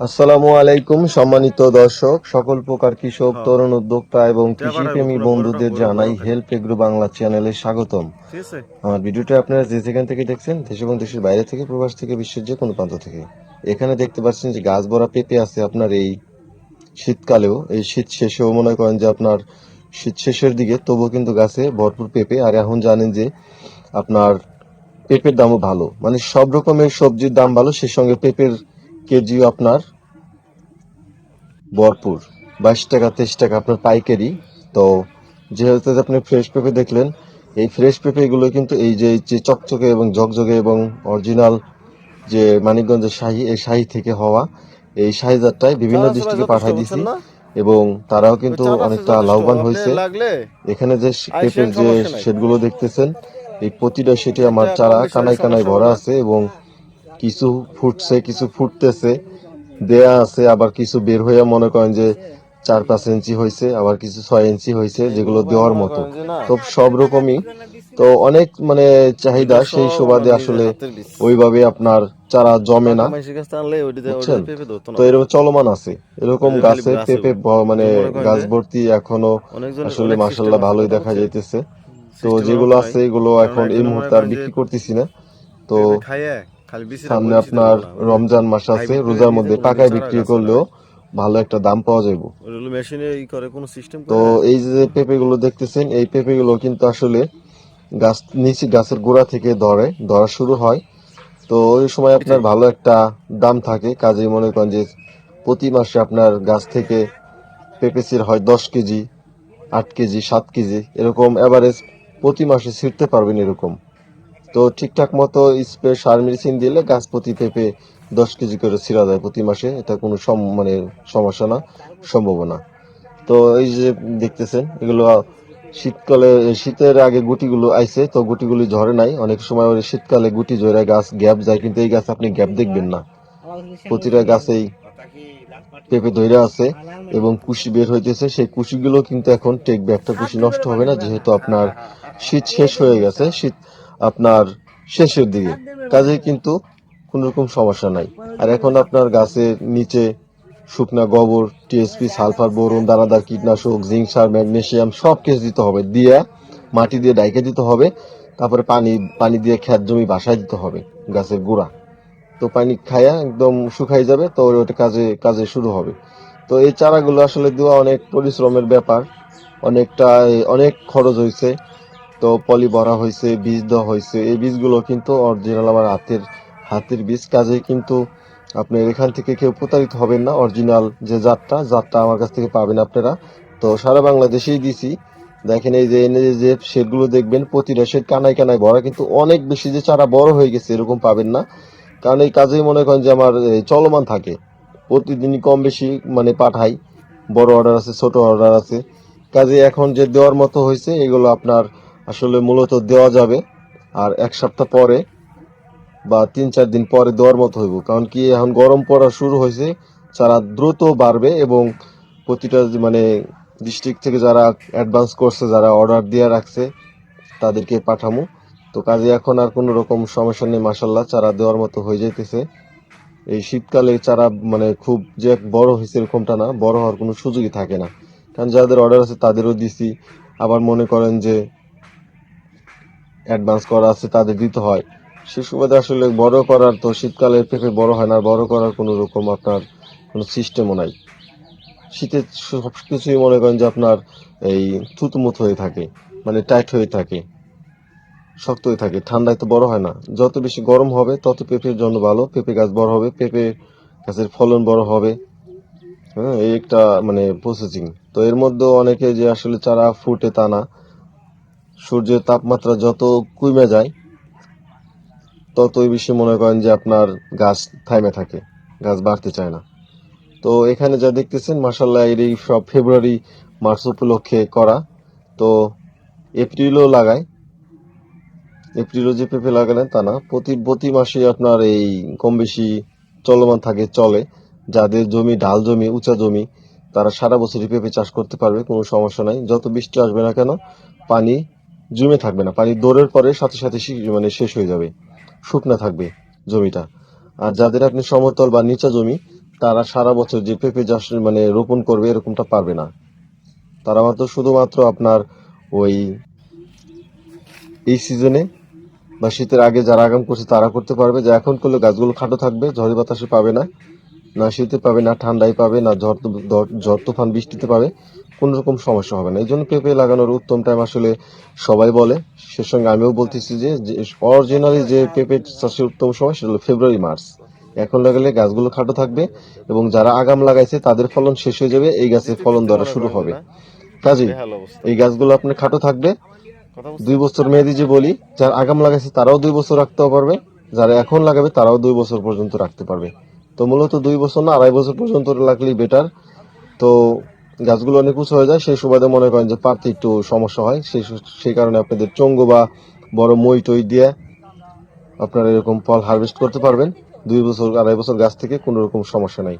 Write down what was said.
আসসালামু আলাইকুম সম্মানিত দর্শক সকল প্রকার কৃষক তরুণ উদ্যোক্তা এবং কৃষিপ্রেমী বন্ধুদের জানাই হেল্প এগ্রো বাংলা চ্যানেলে স্বাগতম। আমার ভিডিওটা আপনারা যে যেখান থেকে দেখছেন দেশ এবং দেশের বাইরে থেকে প্রবাস থেকে বিশ্বের যে কোনো প্রান্ত থেকে এখানে দেখতে পাচ্ছেন যে গাছ ভরা পেঁপে আছে আপনার এই শীতকালেও এই শীত শেষেও মনে করেন যে আপনার শীত শেষের দিকে তবুও কিন্তু গাছে ভরপুর পেঁপে আর এখন জানেন যে আপনার পেঁপের দামও ভালো। মানে সব রকমের সবজির দাম ভালো সেই সঙ্গে পেঁপের কেজিও আপনার ভরপুর বাইশ টাকা তেইশ টাকা আপনার পাইকারি। তো যেহেতু আপনি ফ্রেশ পেঁপে দেখলেন এই ফ্রেশ পেঁপে গুলো কিন্তু এই যে যে চকচকে এবং ঝকঝকে এবং অরিজিনাল যে মানিকগঞ্জের শাহী এই শাহী থেকে হওয়া এই শাহী জাতটাই বিভিন্ন ডিস্ট্রিক্টে পাঠাই দিছি। এবং তারাও কিন্তু অনেকটা লাভবান হয়েছে। এখানে যে পেঁপের যে। শেডগুলো দেখতেছেন এই প্রতিটা সেটে আমার চারা কানায় কানায় ভরা আছে এবং কিছু ফুটছে কিছু ফুটতেছে দেয়া আছে আবার কিছু বের হয়ে মনে করেন যে চার পাঁচ ইঞ্চি হয়েছে আবার কিছু ছয় ইঞ্চি হয়েছে যেগুলো দেওয়ার মতো। তো সব রকমই। তো অনেক মানে চাহিদা সেই সুবাদে আসলে ওইভাবে আপনার চারা জমে না। বুঝছেন? তো এরকম চলমান আছে। এরকম গাছে গাছে পেঁপে মানে গাছ ভর্তি এখনও আসলে মাসাল্লাহ ভালোই দেখা যাইতেছে। তো যেগুলো আছে এগুলো এখন এই মুহূর্তে আর বিক্রি করতেছি না। তো সামনে আপনার রমজান মাস আছে রোজার মধ্যে পাকায় বিক্রি করলেও ভালো একটা দাম পাওয়া যাবে মেশিনে ই করে কোনো সিস্টেম তো এই যে পেঁপে গুলো দেখতেছেন এই পেঁপে গুলো কিন্তু আসলে গাছ নিচে গাছের গোড়া থেকে ধরে ধরা শুরু হয়। তো ওই সময় আপনার ভালো একটা দাম থাকে কাজে মনে করেন যে প্রতি মাসে আপনার গাছ থেকে পেঁপে সির হয় দশ কেজি আট কেজি সাত কেজি এরকম এভারেজ প্রতি মাসে ছিঁড়তে পারবেন এরকম। তো ঠিকঠাক মতো স্প্রে সার মেডিসিন দিলে গাছ প্রতি পেঁপে দশ কেজি করে ছিঁড়া যায় প্রতি মাসে। এটা কোনো সম- মানে সমস্যা না, সম্ভাবনা। তো এই যে দেখতেছেন, এগুলো শীতকালে, শীতের আগে গুটিগুলো আইছে, তো গুটিগুলি ঝরে নাই। অনেক সময় ওই শীতকালে গুটি ঝরে গাছ গ্যাপ যায়, কিন্তু এই গাছ আপনি গ্যাপ দেখবেন না। প্রতিটা গাছেই পেঁপে ধরে আছে এবং কুশি বের হইতেছে। সেই কুশিগুলো কিন্তু এখন টেকবে। একটা কুশি নষ্ট হবে না, যেহেতু আপনার শীত শেষ হয়ে গেছে। শীত আপনার শেষের দিকে। কাজে কিন্তু কোন রকম সমস্যা নাই। আর এখন আপনার গাছের নিচে শুকনা গোবর, টিএসপি, সালফার, বোরন, দানাদার কীটনাশক, জিঙ্ক, সার, ম্যাগনেশিয়াম, সব কিছু দিতে হবে। দিয়ে মাটি দিয়ে ডাইকে দিতে হবে। তারপরে পানি পানি দিয়ে খেত জমি বাসায় দিতে হবে গাছের গোড়া। তো পানি খায়া একদম শুকাই যাবে, তো ওটা কাজে কাজে শুরু হবে। তো এই চারাগুলো আসলে দেওয়া অনেক পরিশ্রমের ব্যাপার। অনেকটা অনেক খরচ হয়েছে তো পলি ভরা হয়েছে, বীজ দেওয়া হয়েছে। এই বীজগুলো কিন্তু অরিজিনাল আমার হাতের হাতের বীজ। কাজে কিন্তু আপনার এখান থেকে কেউ প্রতারিত হবেন না অরিজিনাল যে জাতটা জাতটা আমার কাছ থেকে পাবেন আপনারা। তো সারা বাংলাদেশেই দিছি। দেখেন এই যে এনে যে শেডগুলো দেখবেন, প্রতিটা শেড কানায় কানায় ভরা, কিন্তু অনেক বেশি যে চারা বড় হয়ে গেছে এরকম পাবেন না। কারণ এই কাজেই মনে করেন যে আমার চলমান থাকে। প্রতিদিনই কম বেশি মানে পাঠাই। বড় অর্ডার আছে, ছোট অর্ডার আছে। কাজে এখন যে দেওয়ার মতো হয়েছে, এগুলো আপনার আসলে মূলত দেওয়া যাবে। আর এক সপ্তাহ পরে বা তিন চার দিন পরে দেওয়ার মতো হইব। কারণ কি, এখন গরম পড়া শুরু হয়েছে, চারা দ্রুত বাড়বে এবং প্রতিটা মানে ডিস্ট্রিক্ট থেকে যারা অ্যাডভান্স করছে, যারা অর্ডার দিয়ে রাখছে, তাদেরকে পাঠামো। তো কাজে এখন আর কোনো রকম সমস্যা নেই মাসাল্লাহ চারা দেওয়ার মতো হয়ে যাইতেছে। এই শীতকালে চারা মানে খুব যে বড় হয়েছে এরকমটা না, বড় হওয়ার কোনো সুযোগই থাকে না। কারণ যাদের অর্ডার আছে, তাদেরও দিছি। আবার মনে করেন যে অ্যাডভান্স করা আছে, তাদের দিতে হয়। সে সুবাদে আসলে বড় করার তো শীতকালে পেঁপে বড় হয় না বড় করার কোনো রকম আপনার কোনো সিস্টেমও নাই। শীতে সব কিছুই মনে করেন যে আপনার এই থুতমুত হয়ে থাকে মানে টাইট হয়ে থাকে, শক্ত হয়ে থাকে, ঠান্ডায় তো বড় হয় না। যত বেশি গরম হবে, তত পেঁপের জন্য ভালো, পেঁপে গাছ বড় হবে, পেঁপে গাছের ফলন বড় হবে। হ্যাঁ এই একটা মানে প্রসেসিং তো এর মধ্যে অনেকে যে আসলে চারা ফুটে তা না সূর্যের তাপমাত্রা যত কমে যায়, ততই বেশি মনে করেন যে আপনার গাছ থাইমে থাকে, গাছ বাড়তে চায় না। তো এখানে যা দেখতেছেন মাসাল্লাহ এর এই সব ফেব্রুয়ারি, মার্চ উপলক্ষে করা। তো এপ্রিলও লাগায়। এপ্রিলও যে পেঁপে লাগালেন তা না, প্রতি প্রতি মাসে আপনার এই কম বেশি চলমান থাকে, চলে। যাদের জমি, ডাল জমি, উঁচা জমি, তারা সারা বছরই পেঁপে চাষ করতে পারবে, কোনো সমস্যা নাই। যত বৃষ্টি আসবে না কেন, পানি জমে থাকবে না। পানি দৌড়ের পরে সাথে সাথে মানে শেষ হয়ে যাবে। শুকনা থাকবে জমিটা। আর যাদের আপনি সমতল বা নিচা জমি, তারা সারা বছর যে পেঁপে চাষ মানে রোপণ করবে এরকমটা পারবে না। তারা মাত্র শুধুমাত্র আপনার ওই এই সিজনে বা শীতের আগে যারা আগাম করছে তারা করতে পারবে। যে এখন করলে গাছগুলো খাটো থাকবে, ঝড়ে বাতাসে পাবে না। না শীতে পাবে না ঠান্ডায় পাবে না ঝড় তুফান বৃষ্টিতে পাবে কোন রকম সমস্যা হবে না। এই জন্য পেঁপে লাগানোর উত্তম টাইম আসলে সবাই বলে। সে সঙ্গে আমিও বলতেছি যে অরিজিনালি যে পেঁপে চাষের উত্তম সময় সেটা হলো ফেব্রুয়ারি মার্চ এখন লাগালে গাছগুলো খাটো থাকবে এবং যারা আগাম লাগাইছে তাদের ফলন শেষ হয়ে যাবে এই গাছে ফলন ধরা শুরু হবে। কাজেই এই গাছগুলো আপনার খাটো থাকবে। দুই বছর মেয়াদি যে বলি যারা আগাম লাগাইছে তারাও দুই বছর রাখতেও পারবে যারা এখন লাগাবে তারাও দুই বছর পর্যন্ত রাখতে পারবে। তো মূলত দুই বছর না, আড়াই বছর পর্যন্ত লাগলেই বেটার তো গাছগুলো অনেক উঁচু হয়ে যায়, সেই সুবাদে মনে করেন যে পারতে একটু সমস্যা হয়। সেই সেই কারণে আপনাদের চঙ্গু বা বড় মই টই দিয়ে আপনারা এরকম ফল হারভেস্ট করতে পারবেন। দুই বছর, আড়াই বছর গাছ থেকে কোনো রকম সমস্যা নাই।